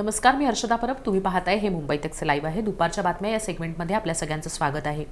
नमस्कार मी हर्षदा परब. तुम्ही पाहताय हे मुंबई तकचे लाईव्ह आहे. दुपारच्या बातम्या या सेगमेंटमध्ये आपल्या सगळ्यांचं स्वागत आहे.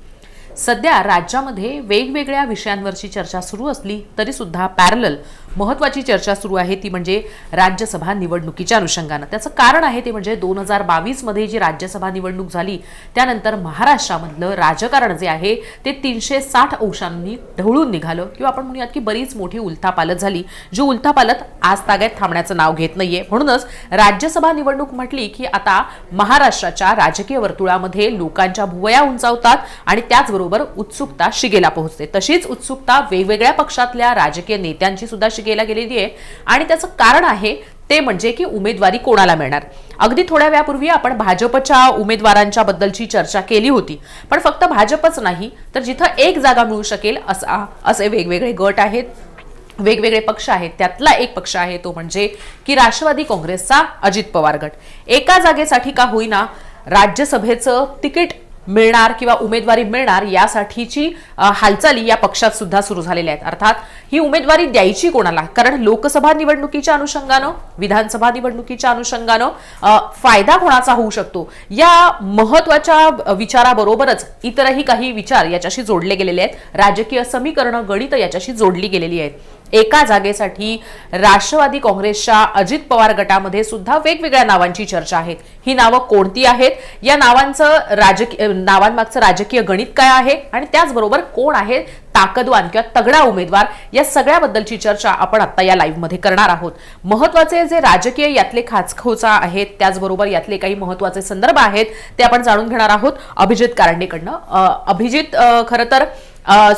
सध्या राज्यामध्ये वेगवेगळ्या विषयांवरची चर्चा सुरू असली तरी सुद्धा पॅरल महत्वाची चर्चा सुरू आहे. ती म्हणजे राज्यसभा निवडणुकीच्या अनुषंगानं. त्याचं कारण आहे ते म्हणजे दोन हजार बावीसमध्ये जी राज्यसभा निवडणूक झाली त्यानंतर महाराष्ट्रामधलं राजकारण जे आहे ते तीनशे साठ अंशांनी ढवळून निघालं. किंवा आपण म्हणूयात की बरीच मोठी उलथापालत झाली जी उलथापालत आज ताग्यात थांबण्याचं नाव घेत नाहीये. म्हणूनच राज्यसभा निवडणूक म्हटली की आता महाराष्ट्राच्या राजकीय वर्तुळामध्ये लोकांच्या भुवया उंचावतात आणि त्याचबरोबर उत्सुकता शिगेला पोहोचते. तशीच उत्सुकता वेगवेगळ्या पक्षातल्या राजकीय नेत्यांची सुद्धा शिगेला गेलेली आहे. आणि त्याचं कारण आहे ते म्हणजे की उमेदवारी कोणाला मिळणार? अगदी थोड्या वेळापूर्वी आपण भाजपच्या उमेदवारांच्या बद्दलची चर्चा केली होती. पण फक्त भाजपच नाही तर जिथं एक जागा मिळू शकेल असा असे वेगवेगळे गट आहेत वेगवेगळे पक्ष आहेत त्यातला एक पक्ष आहे तो म्हणजे की राष्ट्रवादी काँग्रेसचा अजित पवार गट. एका जागेसाठी का होईना राज्यसभेचं तिकीट मिळणार किंवा उमेदवारी मिळणार यासाठीची हालचाली या पक्षात सुद्धा सुरू झालेल्या आहेत. अर्थात ही उमेदवारी द्यायची कोणाला? कारण लोकसभा निवडणुकीच्या अनुषंगानं विधानसभा निवडणुकीच्या अनुषंगानं फायदा कोणाचा होऊ शकतो? या महत्त्वाच्या विचाराबरोबरच इतरही काही विचार याच्याशी जोडले गेलेले आहेत. राजकीय समीकरणं गणित याच्याशी जोडली गेलेली आहेत. एका जागेसाठी राष्ट्रवादी काँग्रेसच्या अजित पवार गटामध्ये सुद्धा वेगवेगळ्या नावांची चर्चा आहे. ही नावं कोणती आहेत? या नावांचं राजकीय नावांमागचं राजकीय गणित काय आहे? आणि त्याचबरोबर कोण आहे ताकदवान किंवा तगडा उमेदवार? या सगळ्याबद्दलची चर्चा आपण आता या लाईव्हमध्ये करणार आहोत. महत्त्वाचे जे राजकीय यातले खाचखोचा आहेत त्याचबरोबर यातले काही महत्त्वाचे संदर्भ आहेत ते आपण जाणून घेणार आहोत अभिजित कारंडेकडनं. अभिजित खरं तर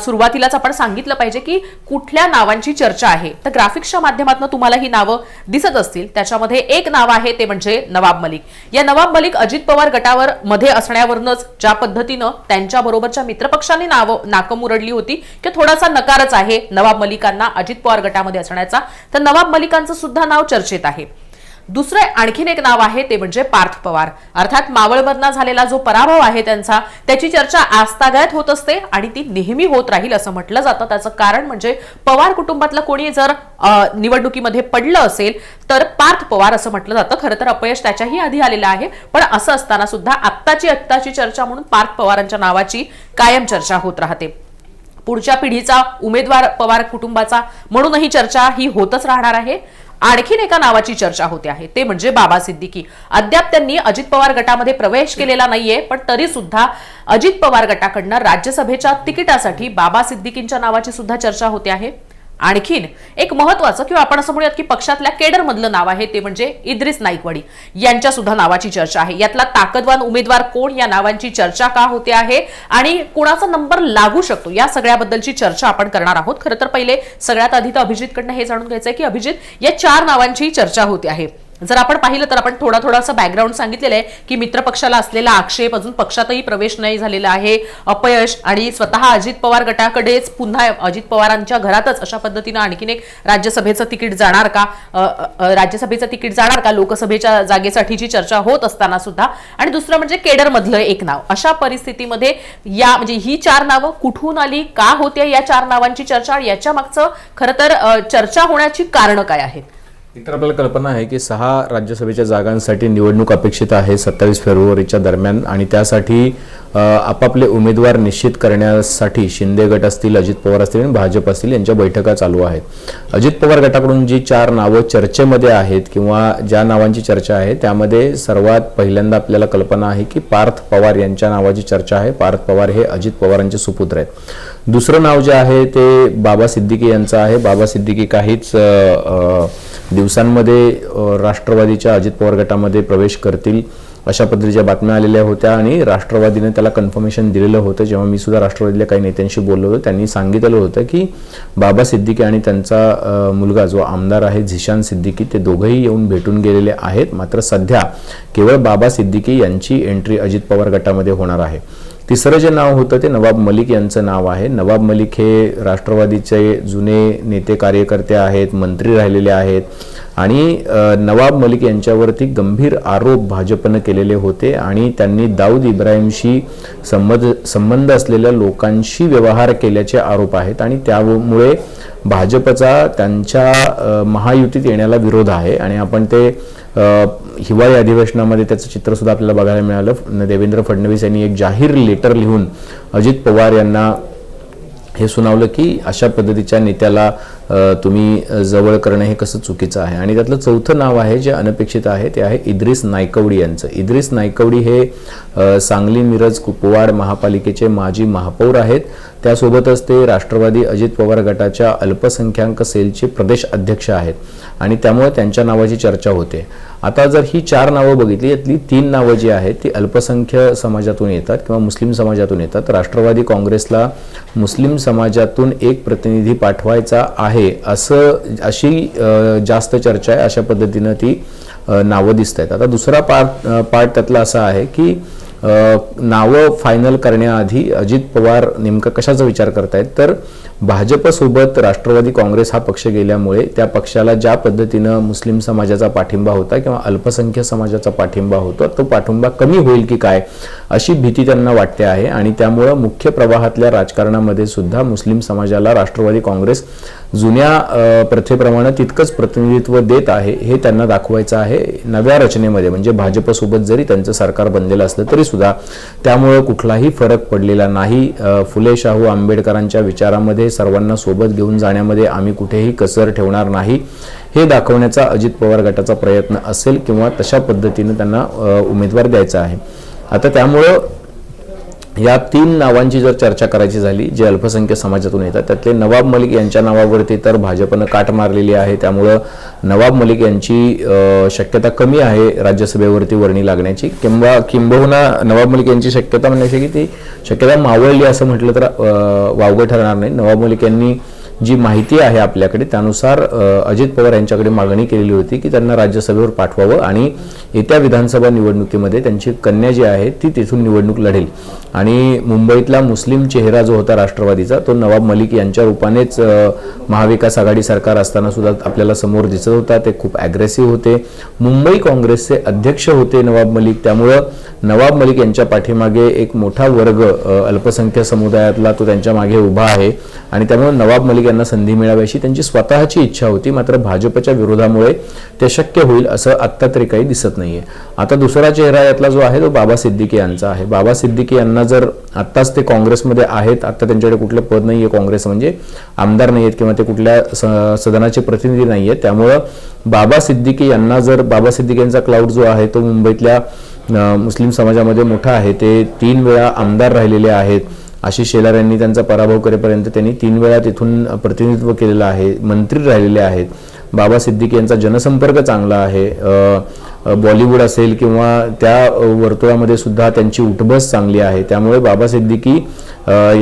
सुरुवातीलाच आपण सांगितलं पाहिजे की कुठल्या नावांची चर्चा आहे. तर ग्राफिक्सच्या माध्यमातून तुम्हाला ही नावं दिसत असतील. त्याच्यामध्ये एक नाव आहे ते म्हणजे नवाब मलिक. या नवाब मलिक अजित पवार गटावर मध्ये असण्यावरूनच ज्या पद्धतीनं त्यांच्या बरोबरच्या मित्रपक्षांनी नाव नाकं मुरडली होती की थोडासा नकारच आहे नवाब मलिकांना अजित पवार गटामध्ये असण्याचा. तर नवाब मलिकांचं सुद्धा नाव चर्चेत आहे. दुसरं आणखीन एक नाव आहे ते म्हणजे पार्थ पवार. अर्थात मावळमधना झालेला जो पराभव आहे त्यांचा त्याची चर्चा आस्थागायत होत असते आणि ती नेहमी होत राहील असं म्हटलं जातं. त्याचं कारण म्हणजे पवार कुटुंबातलं कोणी जर निवडणुकीमध्ये पडलं असेल तर पार्थ पवार असं म्हटलं जातं. खरं तर अपयश त्याच्याही आधी आलेलं आहे पण असं असताना सुद्धा आत्ताची आत्ताची चर्चा म्हणून पार्थ पवारांच्या नावाची कायम चर्चा होत राहते. पुढच्या पिढीचा उमेदवार पवार कुटुंबाचा म्हणूनही चर्चा ही होतच राहणार आहे. आणखीन एका नावाची चर्चा होते आहे. ते म्हणजे बाबा सिद्दीकी. अद्याप त्यांनी अजित पवार गटामध्ये प्रवेश केलेला नाहीये पण तरी सुद्धा अजित पवार गटाकडनं राज्यसभेच्या तिकिटासाठी बाबा सिद्दीकींच्या नावाची सुद्धा चर्चा होते आहे. आणखीन एक महत्वाचं किंवा आपण असं म्हणूयात की पक्षातल्या केडर मधलं नाव आहे ते म्हणजे इद्रिस नाईकवाडी. यांच्या सुद्धा नावाची चर्चा आहे. यातला ताकदवान उमेदवार कोण या नावांची चर्चा का होते आहे आणि कोणाचा नंबर लागू शकतो या सगळ्याबद्दलची चर्चा आपण करणार आहोत. खरं तर पहिले सगळ्यात आधी तर अभिजितकडनं हे जाणून घ्यायचं आहे की अभिजित या चार नावांची चर्चा होते आहे. जर आपण पाहिलं तर आपण थोडा थोडासा बॅकग्राऊंड सांगितलेलं आहे की मित्र पक्षाला असलेला आक्षेप अजून पक्षातही प्रवेश नाही झालेला आहे. अपयश आणि स्वतः अजित पवार गटाकडेच पुन्हा अजित पवारांच्या घरातच अशा पद्धतीनं आणखीन एक राज्यसभेचं तिकीट जाणार का? राज्यसभेचं तिकीट जाणार का? लोकसभेच्या जागेसाठीची चर्चा होत असताना सुद्धा. आणि दुसरं म्हणजे केडरमधलं एक नाव. अशा परिस्थितीमध्ये या म्हणजे ही चार नावं कुठून आली? का होते या चार नावांची चर्चा? याच्या मागचं खरं तर चर्चा होण्याची कारणं काय आहेत? तर आपल्याला कल्पना आहे की सहा राज्यसभेच्या जागांसाठी निवडणूक अपेक्षित आहे सत्तावीस फेब्रुवारीच्या दरम्यान आणि त्यासाठी आपापले उमेदवार निश्चित करण्यासाठी शिंदे गट असतील अजित पवार असतील आणि भाजप असतील यांच्या बैठका चालू आहेत. अजित पवार गटाकडून जी चार नावं चर्चेमध्ये आहेत किंवा ज्या नावांची चर्चा आहे त्यामध्ये सर्वात पहिल्यांदा आपल्याला कल्पना आहे की पार्थ पवार यांच्या नावाची चर्चा आहे. पार्थ पवार हे अजित पवारांचे सुपुत्र आहेत. दुसरं नाव जे आहे ते बाबा सिद्दीकी यांचं आहे. बाबा सिद्दीकी काहीच दिवसांमध्ये राष्ट्रवादीच्या अजित पवार गटामध्ये प्रवेश करतील अशा पद्धतीच्या बातम्या आलेल्या होत्या आणि राष्ट्रवादीने त्याला कन्फर्मेशन दिलेलं होतं. जेव्हा मी सुद्धा राष्ट्रवादीतल्या काही नेत्यांशी बोललो होतो त्यांनी सांगितलेलं होतं की बाबा सिद्दीकी आणि त्यांचा मुलगा जो आमदार आहे झिशान सिद्दीकी ते दोघंही येऊन भेटून गेलेले आहेत. मात्र सध्या केवळ बाबा सिद्दीकी यांची एंट्री अजित पवार गटामध्ये होणार आहे. तिसरं जे नाव होतं ते नवाब मलिक यांचं नाव आहे. नवाब मलिक हे राष्ट्रवादीचे जुने नेते कार्यकर्ते आहेत मंत्री राहिलेले आहेत. आणि नवाब मलिक यांच्यावरती गंभीर आरोप भाजपनं केलेले होते आणि त्यांनी दाऊद इब्राहिमशी संबंध संबंध असलेल्या लोकांशी व्यवहार केल्याचे आरोप आहेत आणि त्यामुळे भाजपचा त्यांच्या महायुतीत येण्याला विरोध आहे आणि आपण ते हिवाळी अधिवेशनामध्ये त्याचं चित्रसुद्धा आपल्याला बघायला मिळालं. देवेंद्र फडणवीस यांनी एक जाहीर लेटर लिहून अजित पवार यांना हे सुनावलं की अशा पद्धतीच्या नेत्याला तुम्ही जवळ करणं हे कसं चुकीचं आहे? आणि त्यातलं चौथं नाव आहे जे अनपेक्षित आहे ते आहे इद्रिस नायकवडी यांचं. इद्रिस नायकवडी हे सांगली मिरज कुपवाड महापालिकेचे माजी महापौर आहेत. त्यासोबतच ते राष्ट्रवादी अजित पवार गटाच्या अल्पसंख्याक सेलचे प्रदेश अध्यक्ष आहेत. आणि त्यामुळे त्यांच्या नावाची चर्चा होते. आता जर ही चार नावं बघितली यातली तीन नावं जी आहेत ती अल्पसंख्य समाजातून येतात किंवा मुस्लिम समाजातून येतात. राष्ट्रवादी काँग्रेसला मुस्लिम समाजातून एक प्रतिनिधी पाठवायचा आहे असं अशी जास्त चर्चा आहे अशा पद्धतीनं ती नावं दिसत आहेत आता दुसरा पार्ट पार्ट त्यातला असा आहे की नावं फायनल करण्याआधी अजित पवार नेमकं कशाचा विचार करतायत? तर भाजपसोबत राष्ट्रवादी काँग्रेस हा पक्ष गेल्यामुळे त्या पक्षाला ज्या पद्धतीनं मुस्लिम समाजाचा पाठिंबा होता किंवा अल्पसंख्य समाजाचा पाठिंबा होता तो पाठिंबा कमी होईल की काय अशी भीती त्यांना वाटते आहे. आणि त्यामुळं मुख्य प्रवाहातल्या राजकारणामध्ये सुद्धा मुस्लिम समाजाला राष्ट्रवादी काँग्रेस जुन्या प्रथेप्रमाणे तितकंच प्रतिनिधित्व देत आहे हे त्यांना दाखवायचं आहे नव्या रचनेमध्ये. म्हणजे भाजपसोबत जरी त्यांचं सरकार बनलेलं असलं तरी सुद्धा त्यामुळं कुठलाही फरक पडलेला नाही. फुले शाहू आंबेडकरांच्या विचारामध्ये सर्वांना सोबत घेऊन जाण्यामध्ये आम्ही कुठेही कसर ठेवणार नाही. हे दाखवण्याचा अजित पवार गटाचा प्रयत्न असेल किंवा तशा पद्धतीने त्यांना उमेदवार द्यायचा आहे. आता त्यामुळं या तीन नावांची जर चर्चा करायची झाली जे अल्पसंख्य समाजातून येतात त्यातले नवाब मलिक यांच्या नावावरती तर भाजपनं काट मारलेली आहे. त्यामुळं नवाब मलिक यांची शक्यता कमी आहे राज्यसभेवरती वर्णी लागण्याची. किंवा किंबहुना नवाब मलिक यांची शक्यता म्हणण्याची की ती शक्यता मावळली असं म्हटलं तर वावगं ठरणार नाही. नवाब मलिक यांनी जी माहिती आहे आपल्याकडे त्यानुसार अजित पवार यांच्याकडे मागणी केलेली होती की त्यांना राज्यसभेवर पाठवावं आणि येत्या विधानसभा निवडणुकीमध्ये त्यांची कन्या जी आहे ती तिथून निवडणूक लढेल. आणि मुंबईतला मुस्लिम चेहरा जो होता राष्ट्रवादीचा तो नवाब मलिक यांच्या रूपानेच महाविकास आघाडी सरकार असताना सुद्धा आपल्याला समोर दिसत होता. ते खूप ॲग्रेसिव्ह होते. मुंबई काँग्रेसचे अध्यक्ष होते नवाब मलिक. त्यामुळं नवाब मलिक यांच्या पाठीमागे एक मोठा वर्ग अल्पसंख्या समुदायातला तो त्यांच्या मागे उभा आहे. आणि त्यामुळे नवाब मलिक यांना संधी मिळावी अशी त्यांची स्वतःची इच्छा होती मात्र भाजपच्या विरोधामुळे ते शक्य होईल असं आत्ता तरी काही दिसत नाहीये. आता दुसरा चेहरा यातला जो आहे तो बाबा सिद्दीकी यांचा आहे. बाबा सिद्दीकी यांना जर आत्ताच ते काँग्रेसमध्ये आहेत आता त्यांच्याकडे कुठलं पद नाहीये काँग्रेस म्हणजे आमदार नाही आहेत किंवा ते कुठल्या स- सदनाचे प्रतिनिधी नाही आहेत त्यामुळं बाबा सिद्दीकी यांना जर बाबा सिद्दीकी यांचा क्लाउड जो आहे तो मुंबईतल्या मुस्लिम समाजामध्ये मोठा आहे. ते तीन वेळा आमदार राहिलेले आहेत. आशिष शेलार यांनी त्यांचा पराभव करेपर्यंत त्यांनी तीन वेळा तिथून प्रतिनिधित्व केलेलं आहे मंत्री राहिलेले आहेत. बाबा सिद्दीकी यांचा जनसंपर्क चांगला आहे. बॉलिवूड असेल किंवा त्या वर्तुळामध्ये सुद्धा त्यांची उठबस चांगली आहे. त्यामुळे बाबा सिद्दीकी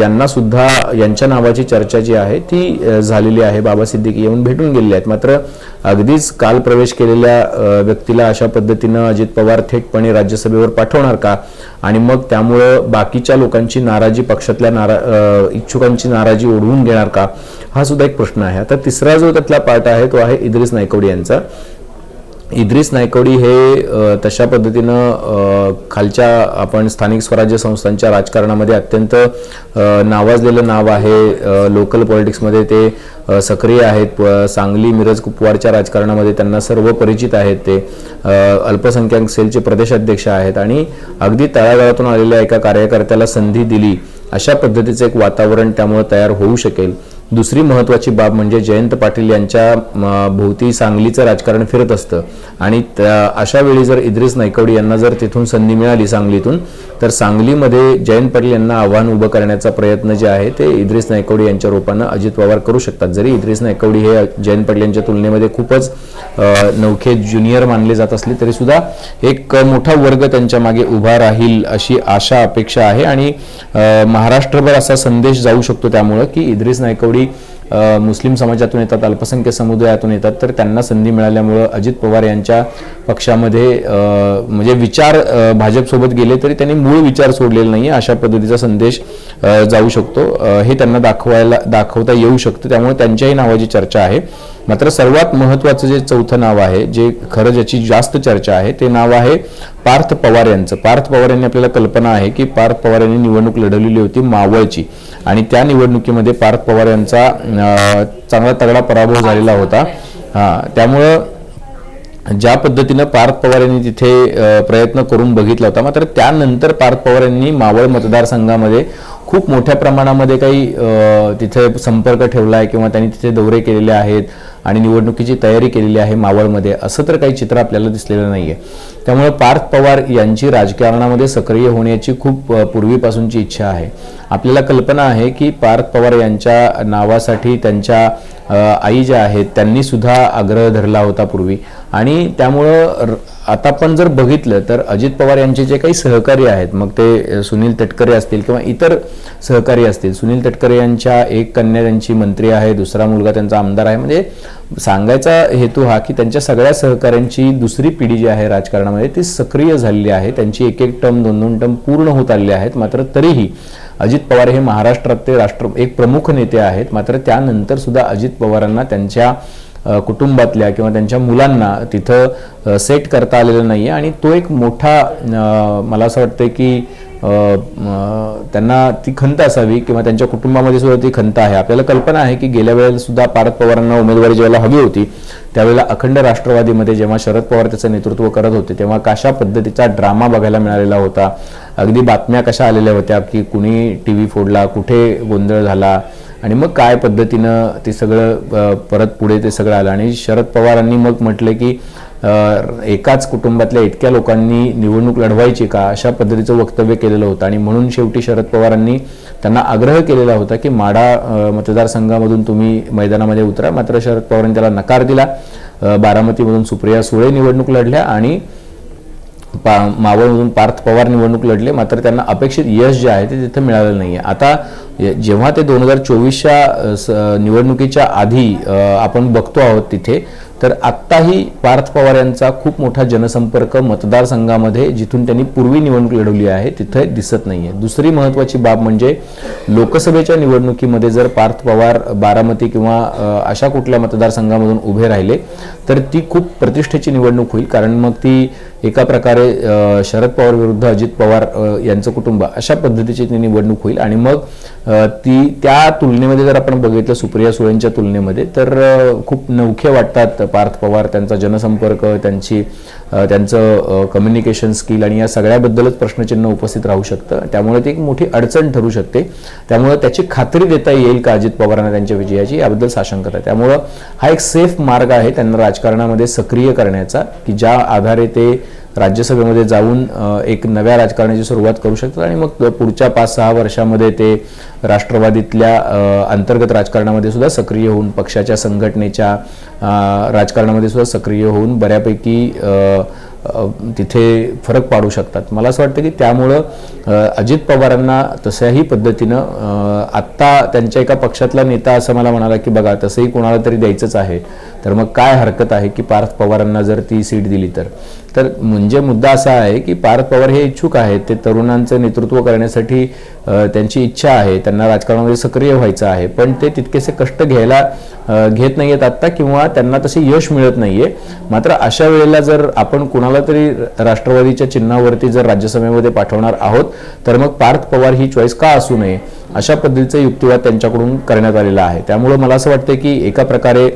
यांना सुद्धा यांच्या नावाची चर्चा जी आहे ती झालेली आहे. बाबा सिद्दीकी येऊन भेटून गेलेले आहेत. मात्र अगदीच काल प्रवेश केलेल्या व्यक्तीला अशा पद्धतीनं अजित पवार थेटपणे राज्यसभेवर पाठवणार का? आणि मग त्यामुळं बाकीच्या लोकांची नाराजी पक्षातल्या नारा इच्छुकांची नाराजी ओढवून घेणार का? हा सुद्धा एक प्रश्न आहे. आता तिसरा जो त्यातला पार्ट आहे तो आहे इद्रिस नायकवडी यांचा. इद्रिस नायकोडी हे तशा पद्धतीनं खालच्या आपण स्थानिक स्वराज्य संस्थांच्या राजकारणामध्ये अत्यंत नावाजलेलं नाव आहे. लोकल पॉलिटिक्समध्ये ते सक्रिय आहेत. सांगली मिरज कुपवाडच्या राजकारणामध्ये त्यांना सर्व परिचित आहेत ते. अल्पसंख्याक सेलचे प्रदेशाध्यक्ष आहेत आणि अगदी तळागाळातून आलेल्या एका कार्यकर्त्याला संधी दिली. अशा पद्धतीचं एक वातावरण त्यामुळे तयार होऊ शकेल. दुसरी महत्त्वाची बाब म्हणजे जयंत पाटील यांच्या भोवती सांगलीचं राजकारण फिरत असतं. आणि त्या- अशा वेळी जर इद्रिस नायकवडी यांना जर तिथून संधी मिळाली सांगलीतून तर सांगलीमध्ये जयंत पाटील यांना आव्हान उभं करण्याचा प्रयत्न जे आहे ते इद्रिस नायकवडी यांच्या रूपानं अजित पवार करू शकतात. जरी इद्रिस नायकवडी हे जयंत पाटील यांच्या तुलनेमध्ये खूपच नवखे ज्युनियर मानले जात असले तरी सुद्धा एक मोठा वर्ग त्यांच्या मागे उभा राहील अशी आशा अपेक्षा आहे. आणि महाराष्ट्रभर असा संदेश जाऊ शकतो त्यामुळं की इद्रिस नायकवडी করি मुस्लिम समाजातून येतात अल्पसंख्य समुदायातून येतात तर त्यांना संधी मिळाल्यामुळं अजित पवार यांच्या पक्षामध्ये म्हणजे विचार भाजपसोबत गेले तरी त्यांनी मूळ विचार सोडलेला नाही अशा पद्धतीचा संदेश जाऊ शकतो. हे त्यांना दाखवायला दाखवता येऊ शकतं त्यामुळे त्यांच्याही नावाची चर्चा आहे. मात्र सर्वात महत्त्वाचं जे चौथं नाव आहे जे खरं ज्याची जास्त चर्चा आहे ते नाव आहे पार्थ पवार यांचं. पार्थ पवार यांनी आपल्याला कल्पना आहे की पार्थ पवार यांनी निवडणूक लढवलेली होती मावळची. आणि त्या निवडणुकीमध्ये पार्थ पवार यांचा चांगला तगडा पराभव झालेला होता. हा त्यामुळं ज्या पद्धतीनं पार्थ पवार यांनी तिथे प्रयत्न करून बघितला होता मात्र त्यानंतर पार्थ पवार यांनी मावळ मतदारसंघामध्ये खूप मोठ्या प्रमाणामध्ये काही तिथे संपर्क ठेवला आहे किंवा त्यांनी तिथे दौरे केलेले आहेत. आणि निवडणुकीची तयारी केलेली आहे मावळमध्ये. असं तर काही चित्र आपल्याला दिसलेलं नाही आहे त्यामुळे पार्थ पवार यांची राजकारणामध्ये सक्रिय होण्याची खूप पूर्वीपासूनची इच्छा आहे. आपल्याला कल्पना आहे की पार्थ पवार यांच्या नावासाठी त्यांच्या आई ज्या आहेत त्यांनीसुद्धा आग्रह धरला होता पूर्वी. आणि त्यामुळं र- आता आपण जर बघितलं तर अजित पवार यांचे जे काही सहकारी आहेत मग ते सुनील तटकरे असतील किंवा इतर सहकारी असतील सुनील तटकरे यांच्या एक कन्या त्यांची मंत्री आहे दुसरा मुलगा त्यांचा आमदार आहे म्हणजे सांगायचा हेतू हा की त्यांच्या सगळ्या सहकाऱ्यांची दुसरी पिढी जी आहे राजकारणामध्ये ती सक्रिय झालेली आहे त्यांची एक एक टर्म दोन दोन टर्म पूर्ण होत आलेले आहेत मात्र तरीही अजित पवार हे महाराष्ट्रात ते राष्ट्र एक प्रमुख नेते आहेत मात्र त्यानंतर सुद्धा अजित पवारांना त्यांच्या कुटुंबातल्या किंवा त्यांच्या मुलांना तिथं सेट करता आलेलं नाही आहे आणि तो एक मोठा मला असं वाटतं की त्यांना ती खंत असावी किंवा त्यांच्या कुटुंबामध्ये सुद्धा ती खंत आहे. आपल्याला कल्पना आहे की गेल्या वेळेला सुद्धा पवारांना उमेदवारी ज्यावेळेला हवी होती त्यावेळेला अखंड राष्ट्रवादीमध्ये जेव्हा शरद पवार त्याचं नेतृत्व करत होते तेव्हा कशा पद्धतीचा ड्रामा बघायला मिळालेला होता? अगदी बातम्या कशा आलेल्या होत्या की कुणी टी व्ही फोडला कुठे गोंधळ झाला? आणि मग काय पद्धतीनं ते सगळं परत पुढे ते सगळं आलं? आणि शरद पवारांनी मग म्हटलं की एकाच कुटुंबातल्या इतक्या लोकांनी निवडणूक लढवायची का? अशा पद्धतीचं वक्तव्य केलेलं होतं. आणि म्हणून शेवटी शरद पवारांनी त्यांना आग्रह केलेला होता की माडा मतदारसंघामधून तुम्ही मैदानामध्ये उतरा. मात्र शरद पवारांनी त्याला नकार दिला. बारामतीमधून सुप्रिया सुळे निवडणूक लढल्या आणि पा मावळमधून पार्थ पवार निवडणूक लढले मात्र त्यांना अपेक्षित यश जे आहे ते तिथं मिळालेलं नाही आहे आता जेव्हा ते दोन हजार चोवीसच्या निवडणुकीच्या आधी आपण बघतो आहोत तिथे तर आत्ताही पार्थ पवार यांचा खूप मोठा जनसंपर्क मतदारसंघामध्ये जिथून त्यांनी पूर्वी निवडणूक लढवली आहे तिथे दिसत नाहीये. दुसरी महत्त्वाची बाब म्हणजे लोकसभेच्या निवडणुकीमध्ये जर पार्थ पवार बारामती किंवा अशा कुठल्या मतदारसंघामधून उभे राहिले तर ती खूप प्रतिष्ठेची निवडणूक होईल. कारण मग ती एका प्रकारे शरद पवार विरुद्ध अजित पवार यांचं कुटुंब अशा पद्धतीची ती निवडणूक होईल. आणि मग ती त्या तुलनेमध्ये जर आपण बघितलं सुप्रिया सुळेंच्या तुलनेमध्ये तर खूप नवखे वाटतात पार्थ पवार त्यांचा जनसंपर्क त्यांची त्यांचं कम्युनिकेशन स्किल आणि या सगळ्याबद्दलच प्रश्नचिन्ह उपस्थित राहू शकतं. त्यामुळे ती एक मोठी अडचण ठरू शकते. त्यामुळे त्याची खात्री देता येईल का अजित पवारांना त्यांच्या विजयाची याबद्दल साशंकता आहे. त्यामुळं हा एक सेफ मार्ग आहे त्यांना राजकारणामध्ये सक्रिय करण्याचा की ज्या आधारे ते राज्यसभेमध्ये जाऊन एक नव्या राजकारणाची सुरुवात करू शकतात आणि मग पुढच्या पाच सहा वर्षामध्ये ते राष्ट्रवादीतल्या अंतर्गत राजकारणामध्ये सुद्धा सक्रिय होऊन पक्षाच्या संघटनेच्या राजकारणामध्ये सुद्धा सक्रिय होऊन बऱ्यापैकी तिथे फरक पाडू शकतात. मला असं वाटतं की त्यामुळं अजित पवारांना तशाही पद्धतीनं आत्ता त्यांच्या एका पक्षातला नेता असं मला म्हणाला की बघा तसंही कोणाला तरी द्यायचंच आहे. तर मग काय हरकत आहे की पार्थ पवारांना जर ती सीट दिली तर? तर म्हणजे मुद्दा असा आहे की पार्थ पवार हे इच्छुक आहेत ते तरुणांचं नेतृत्व करण्यासाठी त्यांची इच्छा आहे त्यांना राजकारणामध्ये सक्रिय व्हायचं आहे पण ते तितकेसे कष्ट घ्यायला घेत नाही आहेत आत्ता किंवा त्यांना तसे यश मिळत नाही आहे मात्र अशा वेळेला जर आपण कुणाला तरी राष्ट्रवादीच्या चिन्हावरती जर राज्यसभेमध्ये पाठवणार आहोत तर मग पार्थ पवार ही चॉईस का असू नये? अशा पद्धतीचा युक्तिवाद त्यांच्याकडून करण्यात आलेला आहे. त्यामुळे मला असं वाटतं की एका प्रकारे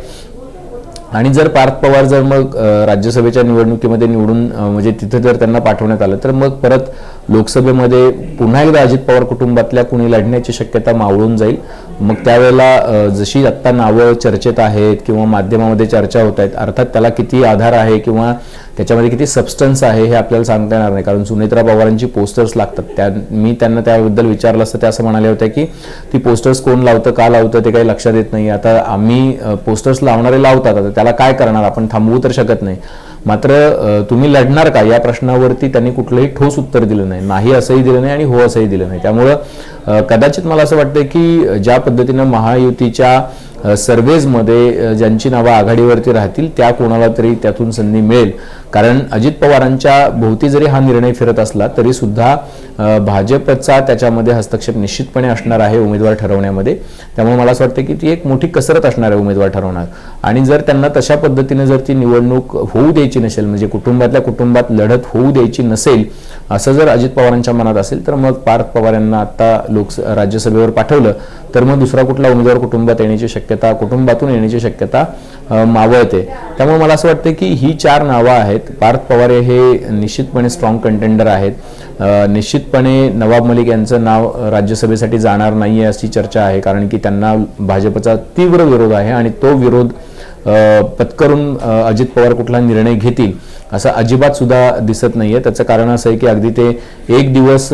आणि जर पार्थ पवार जर मग राज्यसभेच्या निवडणुकीमध्ये निवडून म्हणजे तिथे जर त्यांना पाठवण्यात आलं तर मग परत लोकसभेमध्ये पुन्हा एकदा अजित पवार कुटुंबातल्या कुणी लढण्याची शक्यता मावळून जाईल. मग त्यावेळेला जशी आत्ता नावं चर्चेत आहेत किंवा माध्यमामध्ये चर्चा होत आहेत अर्थात त्याला किती आधार आहे किंवा त्याच्यामध्ये किती सबस्टन्स आहे हे आपल्याला सांगता येणार नाही. कारण सुनेत्रा पवारांची पोस्टर्स लागतात. त्या मी त्यांना त्याबद्दल विचारलं असतं त्या असं म्हणाले होत्या की ती पोस्टर्स कोण लावतं का लावतं ते काही लक्षात येत नाही. आता आम्ही पोस्टर्स लावणारे लावतात. आता त्याला काय करणार? आपण थांबवू तर शकत नाही. मात्र तुम्ही लढणार का? या प्रश्नावरती त्यांनी कुठलंही ठोस उत्तर दिलं नाही. नाही असंही दिलं नाही आणि हो असंही दिलं नाही. त्यामुळं कदाचित मला असं वाटतं की ज्या पद्धतीनं महायुतीच्या सर्वेजमध्ये ज्यांची नावं आघाडीवरती राहतील त्या कोणाला तरी त्यातून संधी मिळेल. कारण अजित पवारांच्या भोवती जरी हा निर्णय फिरत असला तरी सुद्धा भाजपचा त्याच्यामध्ये हस्तक्षेप निश्चितपणे असणार आहे उमेदवार ठरवण्यामध्ये. त्यामुळे मला असं वाटतं की ती एक मोठी कसरत असणार आहे उमेदवार ठरवणार. आणि जर त्यांना तशा पद्धतीने जर ती निवडणूक होऊ द्यायची नसेल म्हणजे कुटुंबातल्या कुटुंबात लढत होऊ द्यायची नसेल असं जर अजित पवारांच्या मनात असेल तर मग पार्थ पवार यांना आता लोक राज्यसभेवर पाठवलं तर मग दुसरा कुठला उमेदवार कुटुंबात येण्याची शक्यता कुटुंबातून येण्याची शक्यता मावळते. त्यामुळे मला असं वाटतं की ही चार नावं आहेत. पार्थ पवार हे निश्चितपणे स्ट्रॉंग कंटेंडर आहेत. निश्चित निश्चितपणे नवाब मलिक यांचं नाव राज्यसभेसाठी जाणार नाही आहे अशी चर्चा आहे कारण की त्यांना भाजपचा तीव्र विरोध आहे आणि तो विरोध पत्करून अजित पवार कुठला निर्णय घेतील असं अजिबात सुद्धा दिसत नाहीये. त्याचं कारण असं आहे की अगदी ते एक दिवस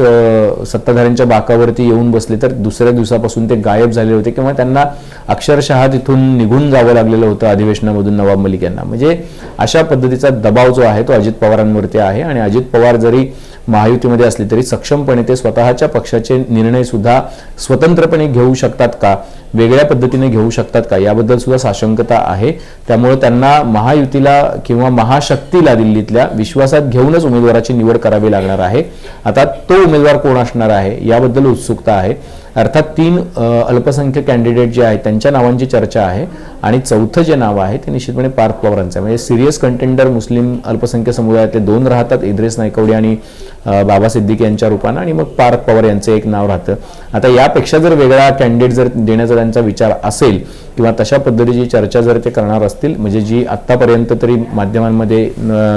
सत्ताधाऱ्यांच्या बाकावरती येऊन बसले तर दुसऱ्या दिवसापासून ते गायब झाले होते किंवा त्यांना अक्षरशः तिथून निघून जावं लागलेलं होतं अधिवेशनामधून नवाब मलिक यांना. म्हणजे अशा पद्धतीचा दबाव जो आहे तो अजित पवारांवरती आहे आणि अजित पवार जरी महायुतीमध्ये असले तरी सक्षमपणे ते स्वतःच्या पक्षाचे निर्णय सुद्धा स्वतंत्रपणे घेऊ शकतात का? वेगळ्या पद्धतीने घेऊ शकतात का? याबद्दल सुद्धा साशंकता आहे. त्यामुळे त्यांना महायुतीला किंवा महाशक्तीला दिल्लीतल्या विश्वासात घेऊनच उमेदवाराची निवड करावी लागणार आहे. आता तो उमेदवार कोण असणार आहे? याबद्दल उत्सुकता आहे. अर्थात तीन अल्पसंख्यक अल्पसंख्य कॅन्डिडेट जे आहेत त्यांच्या नावांची चर्चा आहे आणि चौथं जे नाव आहे ते निश्चितपणे पार्थ पवारांचं आहे. म्हणजे सिरियस कंटेंडर मुस्लिम अल्पसंख्य समुदायातले दोन राहतात इद्रेस नायकवडे आणि बाबा सिद्दीकी यांच्या रूपानं आणि मग पार्थ पवार यांचं एक नाव राहतं. आता यापेक्षा जर वेगळा कॅन्डिडेट जर देण्याचा त्यांचा विचार असेल किंवा तशा पद्धतीची चर्चा जर ते करणार असतील म्हणजे जी आत्तापर्यंत तरी माध्यमांमध्ये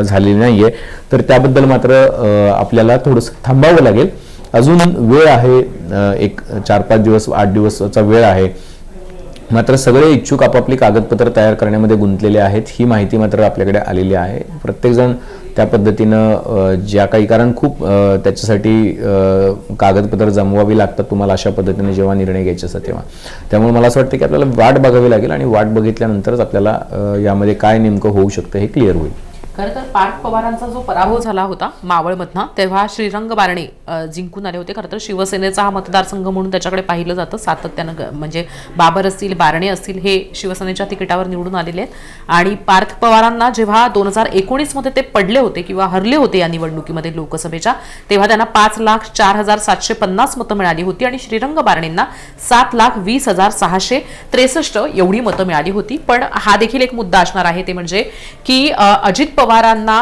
झालेली नाही आहे तर त्याबद्दल मात्र आपल्याला थोडंसं थांबावं लागेल. अजून वेळ आहे एक चार पाच दिवस आठ दिवसाचा वेळ आहे. मात्र सगळे इच्छुक आपापली कागदपत्र तयार करण्यामध्ये गुंतलेले आहेत ही माहिती मात्र आपल्याकडे आलेली आहे. प्रत्येकजण त्या पद्धतीनं ज्या काही कारण खूप त्याच्यासाठी कागदपत्र जमवावी लागतात तुम्हाला अशा पद्धतीने जेव्हा निर्णय घ्यायचे असतात तेव्हा. त्यामुळे मला असं वाटतं की आपल्याला वाट बघावी लागेल आणि वाट बघितल्यानंतरच आपल्याला यामध्ये काय नेमकं होऊ शकतं हे क्लिअर होईल. खरं तर पार्थ पवारांचा जो पराभव झाला होता मावळमधना तेव्हा श्रीरंग बारणे जिंकून आले होते. खरं तर शिवसेनेचा हा मतदारसंघ म्हणून त्याच्याकडे पाहिलं जातं. सातत्यानं म्हणजे बाबर असतील बारणे असतील हे शिवसेनेच्या तिकिटावर निवडून आलेले आहेत. आणि पार्थ पवारांना जेव्हा दोन हजार एकोणीसमध्ये ते पडले होते किंवा हरले होते या निवडणुकीमध्ये लोकसभेच्या तेव्हा त्यांना पाच लाख चार हजार सातशे पन्नास मतं मिळाली होती आणि श्रीरंग बारणेंना सात लाख वीस हजार सहाशे त्रेसष्ट एवढी मतं मिळाली होती. पण हा देखील एक मुद्दा असणार आहे. ते म्हणजे की अजित पवार पवारांना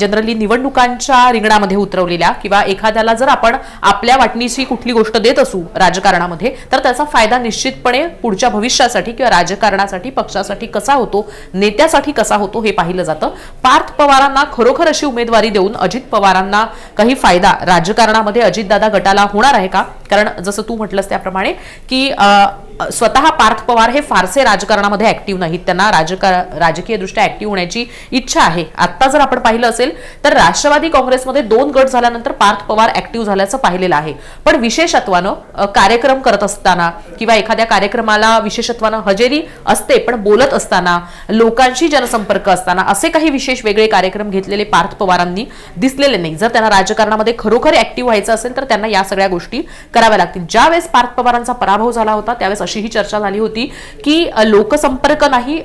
जनरली निवडणुकांच्या रिंगणामध्ये उतरवलेल्या किंवा एखाद्याला जर आपण आपल्या वाटणीची कुठली गोष्ट देत असू राजकारणामध्ये तर त्याचा फायदा निश्चितपणे पुढच्या भविष्यासाठी किंवा राजकारणासाठी पक्षासाठी कसा होतो नेत्यासाठी कसा होतो हे पाहिलं जातं. पार्थ पवारांना खरोखर अशी उमेदवारी देऊन अजित पवारांना काही फायदा राजकारणामध्ये अजितदादा गटाला होणार आहे का? कारण जसं तू म्हटलंस त्याप्रमाणे की स्वतः पार्थ पवार हे फारसे राजकारणामध्ये ऍक्टिव्ह नाहीत. त्यांना राजकार राजकीय दृष्ट्या ऍक्टिव्ह होण्याची इच्छा आहे. आता जर आपण पाहिलं असेल तर राष्ट्रवादी काँग्रेसमध्ये दोन गट झाल्यानंतर पार्थ पवार ऍक्टिव्ह झाल्याचं पाहिलेलं आहे. पण विशेषत्वानं कार्यक्रम करत असताना किंवा एखाद्या कार्यक्रमाला विशेषत्वानं हजेरी असते पण बोलत असताना लोकांशी जनसंपर्क असताना असे काही विशेष वेगळे कार्यक्रम घेतलेले पार्थ पवारांनी दिसलेले नाही. जर त्यांना राजकारणामध्ये खरोखर ऍक्टिव्ह व्हायचं असेल तर त्यांना या सगळ्या गोष्टी कराव्या लागतील. ज्यावेळेस पार्थ पवारांचा पराभव झाला होता त्यावेळेस अशीही चर्चा झाली होती की लोकसंपर्क नाही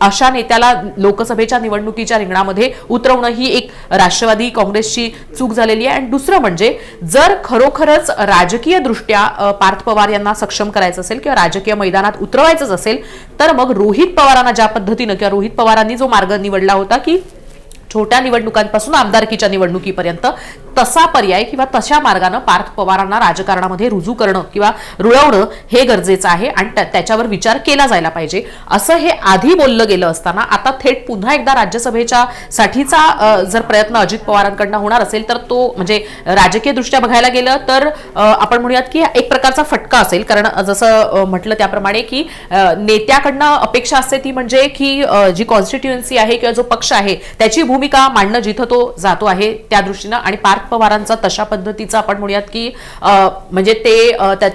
अशा नेत्याला लोकसभेच्या निवडणुकीच्या रिंगणामध्ये ठेवणं ही एक राष्ट्रवादी काँग्रेसची चूक झालेली आहे. आणि दुसरं म्हणजे जर खरोखरच राजकीय दृष्ट्या पार्थ पवार यांना सक्षम करायचं असेल किंवा राजकीय मैदानात उतरवायचंच असेल तर मग रोहित पवारांना ज्या पद्धतीनं किंवा रोहित पवारांनी जो मार्ग निवडला होता की छोट्या निवडणुकांपासून आमदारकीच्या निवडणुकीपर्यंत तसा पर्याय किंवा तशा मार्गानं पार्थ पवारांना राजकारणामध्ये रुजू करणं किंवा रुळवणं हे गरजेचं आहे आणि त्या- त्याच्यावर विचार केला जायला पाहिजे. असं हे आधी बोललं गेलं असताना आता थेट पुन्हा एकदा राज्यसभेच्या साठीचा जर प्रयत्न अजित पवारांकडनं होणार असेल तर तो म्हणजे राजकीय दृष्ट्या बघायला गेलं तर आपण म्हणूयात की एक प्रकारचा फटका असेल. कारण जसं म्हटलं त्याप्रमाणे की नेत्याकडनं अपेक्षा असते ती म्हणजे की जी कॉन्स्टिट्युएन्सी आहे किंवा जो पक्ष आहे त्याची भूमिका मांडणं जिथं तो जातो आहे त्या दृष्टीनं आणि पार्थ पवारांचा तशा पद्धतीचा आपण म्हणूयात की म्हणजे ते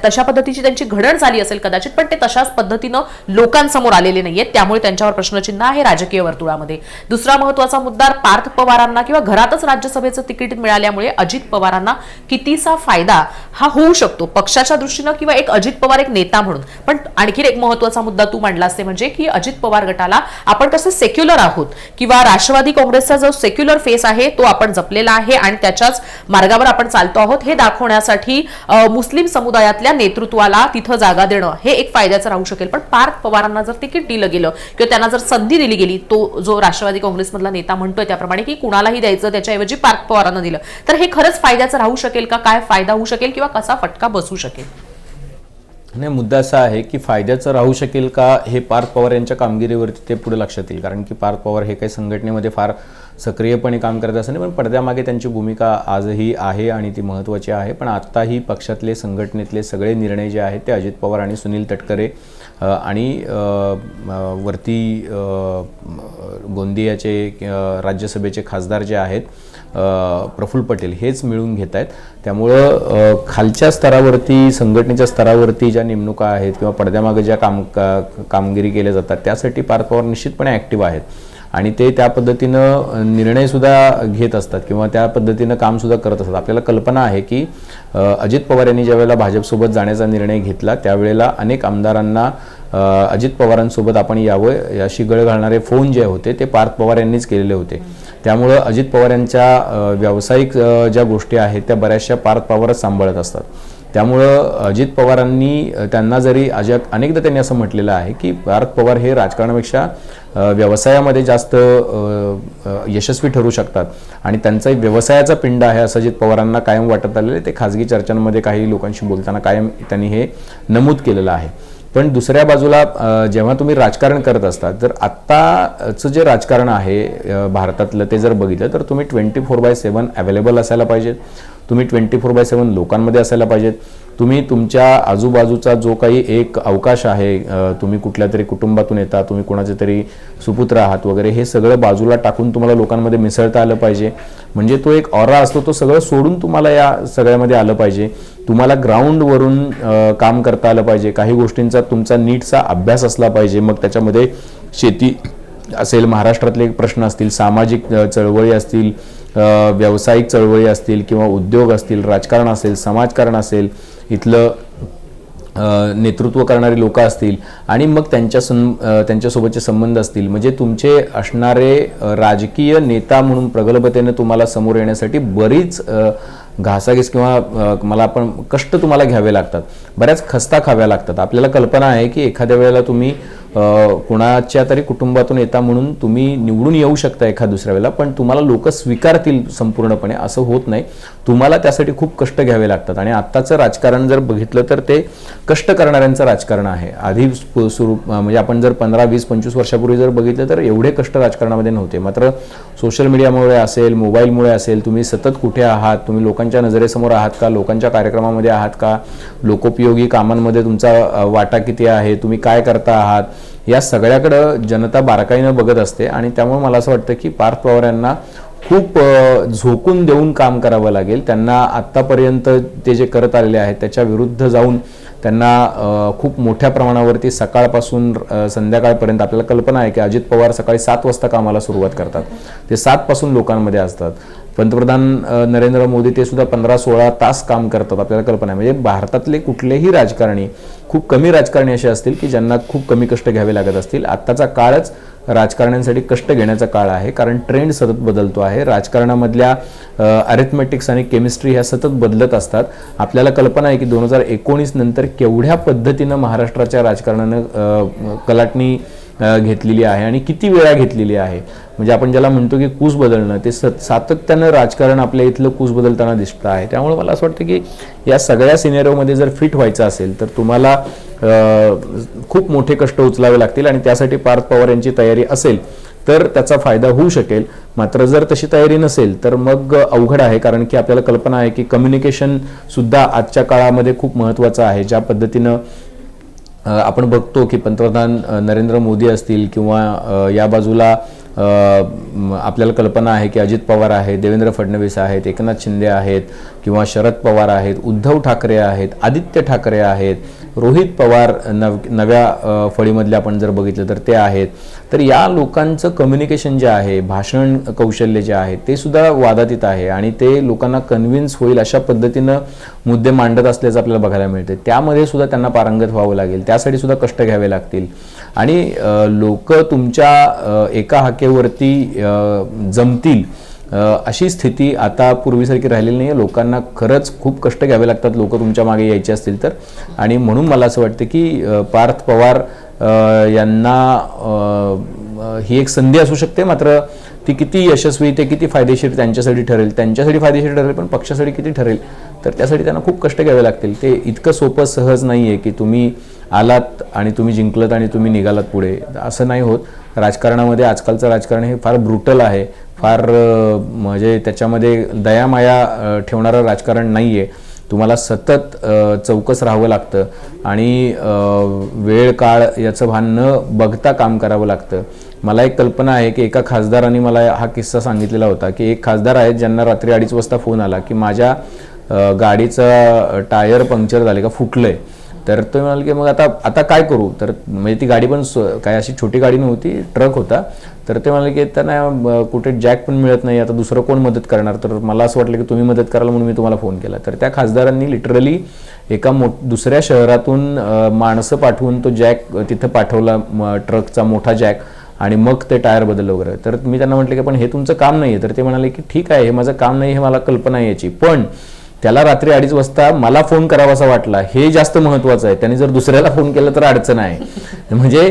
तशा पद्धतीची त्यांची घडण झाली असेल कदाचित पण ते तशाच पद्धतीनं लोकांसमोर आलेले नाहीयेत. त्यामुळे त्यांच्यावर प्रश्नचिन्ह आहे राजकीय वर्तुळामध्ये. दुसरा महत्त्वाचा मुद्दा पार्थ पवारांना किंवा घरातच राज्यसभेचं तिकीट मिळाल्यामुळे अजित पवारांना कितीसा फायदा हा होऊ शकतो? पक्षाच्या दृष्टीनं किंवा एक अजित पवार एक नेता म्हणून. पण आणखी एक महत्त्वाचा मुद्दा तू मांडलास ते म्हणजे की अजित पवार गटाला आपण कसं सेक्युलर आहोत? किंवा राष्ट्रवादी काँग्रेसचा जो सेक्युलर फेस आहे तो आपण जपलेला आहे आणि त्याच्याच मार्गावर आपण चालतो आहोत हे दाखवण्यासाठी मुस्लिम समुदायातल्या नेतृत्वाला तिथं जागा देणं हे एक फायद्याचं राहू शकेल. पण पार्थ पवारांना जर तिकीट दिलं गेलं किंवा त्यांना जर संधी दिली गेली तो जो राष्ट्रवादी काँग्रेसमधला नेता म्हणतोय त्याप्रमाणे की कुणालाही द्यायचं त्याच्याऐवजी पार्थ पवारांना दिलं तर हे खरंच फायद्याचं राहू शकेल का? काय फायदा होऊ शकेल किंवा कसा फटका बसू शकेल? नाही मुद्दा असा आहे की फायद्याचं राहू शकेल का हे पार्थ पवार यांच्या कामगिरीवरती ते पुढे लक्षात येईल. कारण की पार्थ पवार हे काही संघटनेमध्ये फार सक्रियपणे काम करत असं नाही पण पडद्यामागे त्यांची भूमिका आजही आहे आणि ती महत्त्वाची आहे. पण आत्ताही पक्षातले संघटनेतले सगळे निर्णय जे आहेत ते अजित पवार आणि सुनील तटकरे आणि वरती गोंदियाचे राज्यसभेचे खासदार जे आहेत प्रफुल्ल पटेल हेच मिळून घेत आहेत. त्यामुळं खालच्या स्तरावरती संघटनेच्या स्तरावरती ज्या नेमणुका आहेत किंवा पडद्यामागे ज्या काम का कामगिरी केल्या जातात त्यासाठी पार्थ पवार निश्चितपणे ॲक्टिव्ह आहेत. आणि ते त्या पद्धतीनं निर्णयसुद्धा घेत असतात किंवा त्या पद्धतीनं कामसुद्धा करत असतात. आपल्याला कल्पना आहे की अजित पवार यांनी ज्यावेळेला भाजपसोबत जाण्याचा निर्णय घेतला त्यावेळेला अनेक आमदारांना अजित पवारांसोबत आपण यावं अशी गळ घालणारे फोन जे होते ते पार्थ पवार यांनीच केलेले होते. त्यामुळं अजित पवार यांच्या व्यावसायिक ज्या गोष्टी आहेत त्या बऱ्याचशा पार्थ पवारच सांभाळत असतात. त्यामुळं अजित पवारांनी त्यांना जरी अजय अनेकदा त्यांनी असं म्हटलेलं आहे की पार्थ पवार हे राजकारणापेक्षा व्यवसायामध्ये जास्त यशस्वी ठरू शकतात. आणि त्यांचा एक व्यवसायाचा पिंड आहे असं अजित पवारांना कायम वाटत आलेलं आहे. ते खाजगी चर्चांमध्ये काही लोकांशी बोलताना कायम त्यांनी हे नमूद केलेलं आहे. पण दुसऱ्या बाजूला जेव्हा तुम्ही राजकारण करत असता तर आत्ताचं जे राजकारण आहे भारतातलं ते जर बघितलं तर तुम्ही twenty four by seven available असायला पाहिजेत. तुम्ही ट्वेंटी फोर बाय सेवन लोकांमध्ये असायला पाहिजेत. तुम्ही तुमच्या आजूबाजूचा जो काही एक अवकाश आहे तुम्ही कुठल्या तरी कुटुंबातून येता तुम्ही कोणाचे तरी सुपुत्र आहात वगैरे हे सगळं बाजूला टाकून तुम्हाला लोकांमध्ये मिसळता आलं पाहिजे. म्हणजे तो एक ऑरा असतो तो सगळं सोडून तुम्हाला या सगळ्यामध्ये आलं पाहिजे. तुम्हाला ग्राउंडवरून काम करता आलं पाहिजे. काही गोष्टींचा तुमचा नीटचा अभ्यास असला पाहिजे. मग त्याच्यामध्ये शेती असेल महाराष्ट्रातले प्रश्न असतील सामाजिक चळवळी असतील व्यावसायिक चळवळी असतील किंवा उद्योग असतील राजकारण असेल समाजकारण असेल इथलं नेतृत्व करणारी लोक असतील आणि मग त्यांच्या सं त्यांच्यासोबतचे संबंध असतील. म्हणजे तुमचे असणारे राजकीय नेता म्हणून प्रगल्भतेने तुम्हाला समोर येण्यासाठी बरीच घासाघीस किंवा मला आपण कष्ट तुम्हाला घ्यावे लागतात. बऱ्याच खस्ता खाव्या लागतात. आपल्याला कल्पना आहे की एखाद्या वेळेला तुम्ही कुणाच्या तरी कुटुंबातून येता म्हणून तुम्ही निवडून येऊ शकता एखाद दुसऱ्या वेळेला पण तुम्हाला लोक स्वीकारतील संपूर्णपणे असं होत नाही. तुम्हाला त्यासाठी खूप कष्ट घ्यावे लागतात. आणि आत्ताचं राजकारण जर बघितलं तर ते कष्ट करणाऱ्यांचं राजकारण आहे. आधी सुरू म्हणजे आपण जर पंधरा वीस पंचवीस वर्षापूर्वी जर बघितलं तर एवढे कष्ट राजकारणामध्ये नव्हते. मात्र सोशल मीडियामुळे असेल मोबाईलमुळे असेल तुम्ही सतत कुठे आहात तुम्ही लोकांच्या नजरेसमोर आहात का लोकांच्या कार्यक्रमामध्ये आहात का लोकोपयोगी कामांमध्ये तुमचा वाटा किती आहे तुम्ही काय करता आहात या सगळ्याकडं जनता बारकाईनं बघत असते आणि त्यामुळे मला असं वाटतं की पार्थ पवार यांना खूप झोकून देऊन काम करावं लागेल. त्यांना आत्तापर्यंत ते जे करत आलेले आहेत त्याच्या विरुद्ध जाऊन त्यांना खूप मोठ्या प्रमाणावरती सकाळपासून संध्याकाळपर्यंत आपल्याला कल्पना आहे की अजित पवार सकाळी सात वाजता कामाला सुरुवात करतात. ते सातपासून लोकांमध्ये असतात. पंतप्रधान नरेंद्र मोदी ते सुद्धा पंधरा सोळा तास काम करतात आपल्याला कल्पना आहे. म्हणजे भारतातले कुठलेही राजकारणी खूप कमी राजकारणी असे असतील की ज्यांना खूप कमी कष्ट घ्यावे लागत असतील. आत्ताचा काळच राजकारण्यांसाठी कष्ट घेण्याचा काळ आहे कारण ट्रेंड सतत बदलतो आहे. राजकारणामधल्या अरिथमेटिक्स आणि केमिस्ट्री ह्या सतत बदलत असतात. आपल्याला कल्पना आहे की दोन हजार एकोणीस नंतर केवढ्या पद्धतीनं महाराष्ट्राच्या राजकारणानं कलाटणी घेतलेली आहे आणि किती वेळा घेतलेली आहे. म्हणजे आपण ज्याला म्हणतो की कूस बदलणं ते स सातत्यानं राजकारण आपल्या इथलं कूस बदलताना दिसतं आहे. त्यामुळे मला असं वाटतं की या सगळ्या सिनेरिओमध्ये जर फिट व्हायचं असेल तर तुम्हाला खूप मोठे कष्ट उचलावे लागतील आणि त्यासाठी पार्थ पवार यांची तयारी असेल तर त्याचा फायदा होऊ शकेल. मात्र जर तशी तयारी नसेल तर मग अवघड आहे कारण की आपल्याला कल्पना आहे की कम्युनिकेशन सुद्धा आजच्या काळामध्ये खूप महत्त्वाचं आहे. ज्या पद्धतीनं आपण बघतो की पंतप्रधान नरेंद्र मोदी असतील किंवा या बाजूला आपल्याला कल्पना आहे की अजित पवार आहे देवेंद्र फडणवीस आहेत एकनाथ शिंदे आहेत किंवा शरद पवार आहेत उद्धव ठाकरे आहेत आदित्य ठाकरे आहेत रोहित पवार नव नव्या फळीमधले आपण जर बघितलं तर ते आहेत. तर या लोकांचं कम्युनिकेशन जे आहे भाषण कौशल्य जे आहे ते सुद्धा वादातीत आहे आणि ते लोकांना कन्व्हिन्स होईल अशा पद्धतीनं मुद्दे मांडत असल्याचं आपल्याला बघायला मिळते. त्यामध्ये सुद्धा त्यांना पारंगत व्हावं लागेल. त्यासाठी सुद्धा कष्ट घ्यावे लागतील. आणि लोक तुमच्या एका हाकेवरती जमतील अशी स्थिती आता पूर्वीसारखी राहिलेली नाही आहे लोकांना खरंच खूप कष्ट घ्यावे लागतात. लोक तुमच्या मागे यायचे असतील तर. आणि म्हणून मला असं वाटतं की पार्थ पवार यांना ही एक संधी असू शकते. मात्र ती किती यशस्वी ते किती फायदेशीर त्यांच्यासाठी ठरेल त्यांच्यासाठी फायदेशीर ठरेल पण पक्षासाठी किती ठरेल तर त्यासाठी त्यांना खूप कष्ट घ्यावे लागतील. ते इतकं सोपं सहज नाही आहे की तुम्ही आलात आणि तुम्ही जिंकलत आणि तुम्ही निघालात पुढे. असं नाही होत. राजकारणामध्ये आजकालचं राजकारण हे फार ब्रुटल आहे. फार म्हणजे त्याच्यामध्ये दयामाया ठेवणारं राजकारण नाही आहे तुम्हाला सतत चौकस राहावं लागतं आणि वेळ काळ याचं भान न बघता काम करावं लागतं. मला एक कल्पना आहे की एका खासदाराने मला हा किस्सा सांगितलेला होता की एक खासदार आहेत ज्यांना रात्री अडीच वाजता फोन आला की माझ्या गाडीचं टायर पंक्चर झाले का फुटलं आहे तर ते म्हणाल की मग आता आता काय करू? तर म्हणजे ती गाडी पण काय अशी छोटी गाडी नव्हती ट्रक होता. तर ते म्हणाले की त्यांना कुठे जॅक पण मिळत नाही आता दुसरं कोण मदत करणार? तर मला असं वाटलं की तुम्ही मदत कराल म्हणून मी तुम्हाला फोन केला. तर त्या खासदारांनी लिटरली एका मो दुसऱ्या शहरातून माणसं पाठवून तो जॅक तिथं पाठवला ट्रकचा मोठा जॅक. आणि मग ते टायर बदललं वगैरे. तर मी त्यांना म्हटलं की पण हे तुमचं काम नाही आहे तर ते म्हणाले की ठीक आहे हे माझं काम नाही हे मला कल्पना आहे याची. पण त्याला रात्री अडीच वाजता मला फोन करावासा वाटला. हे जास्त महत्वाचं आहे. त्याने जर दुसऱ्याला फोन केला तर अडचण आहे. म्हणजे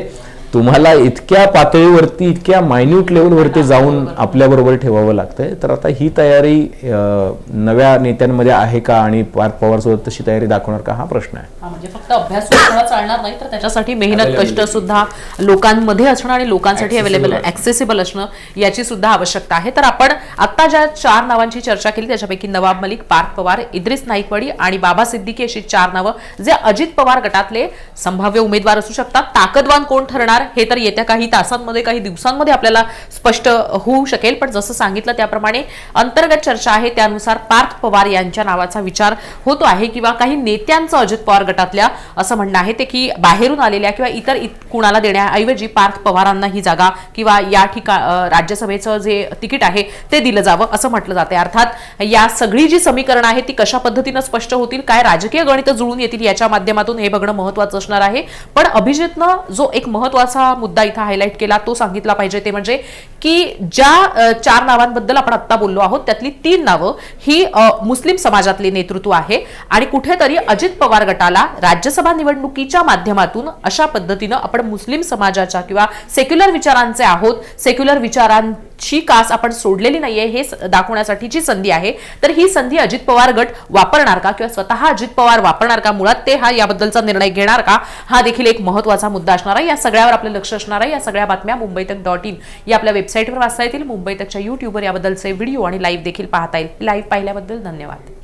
तुम्हाला इतक्या पातळीवरती इतक्या मायन्यूट लेवलवरती जाऊन आपल्याबरोबर ठेवावं लागतंय. तर आता ही तयारी नव्या नेत्यांमध्ये आहे का आणि पार्थ पवारसोबत तशी तयारी दाखवणार का? हा प्रश्न आहे. हा, म्हणजे फक्त अभ्यास चालणार नाही तर त्याच्यासाठी मेहनत कष्ट सुद्धा लोकांमध्ये असणं आणि लोकांसाठी अवेलेबल ऍक्सेसिबल असणं. याची सुद्धा आवश्यकता आहे. तर आपण आता ज्या चार नावांची चर्चा केली त्याच्यापैकी नवाब मलिक पार्थ पवार इद्रिस नाईकवाडी आणि बाबा सिद्दीकी अशी चार नावं जे अजित पवार गटातले संभाव्य उमेदवार असू शकतात. ताकदवान कोण ठरणार? हे तर येत्या काही तासांमध्ये काही दिवसांमध्ये आपल्याला स्पष्ट होऊ शकेल. पण जसं सांगितलं त्याप्रमाणे अंतर्गत चर्चा आहे त्यानुसार पार्थ पवार यांच्या नावाचा विचार होतो आहे किंवा काही नेत्यांचं अजित पवार गटातल्या असं म्हणणं आहे ते की बाहेरून आलेल्या किंवा इतर कुणाला देण्याऐवजी पार्थ पवारांना ही जागा किंवा या ठिका राज्यसभेचं जे तिकीट आहे ते दिलं जावं असं म्हटलं जाते अर्थात या सगळी जी समीकरणं आहेत ती कशा पद्धतीनं स्पष्ट होतील काय राजकीय गणित जुळून येतील याच्या माध्यमातून हे बघणं महत्वाचं असणार आहे. पण अभिजितनं जो एक महत्त्वाचा मुद्दा इथं हायलाईट केला तो सांगितला पाहिजे ते म्हणजे की ज्या चार नावांबद्दल आपण आता बोललो आहोत त्यातली तीन नावं ही मुस्लिम समाजातले नेतृत्व आहे. आणि कुठेतरी अजित पवार गटाला राज्यसभा निवडणुकीच्या माध्यमातून अशा पद्धतीनं आपण मुस्लिम समाजाच्या किंवा सेक्युलर विचारांचे आहोत सेक्युलर ची कास आपण सोडलेली नाहीये हे स- दाखवण्यासाठीची संधी आहे तर ही संधी अजित पवार गट वापरणार का किंवा स्वतः अजित पवार वापरणार का मुळात ते हा याबद्दलचा निर्णय घेणार का? हा देखील एक महत्त्वाचा मुद्दा असणार आहे. या सगळ्यावर आपलं लक्ष असणार आहे. या सगळ्या बातम्या मुंबई तक डॉट इन या आपल्या वेबसाईटवर वाचता येतील. मुंबई तकच्या युट्यूबवर याबद्दलचे व्हिडिओ आणि लाईव्ह देखील पाहता येईल. लाईव्ह पाहिल्याबद्दल धन्यवाद.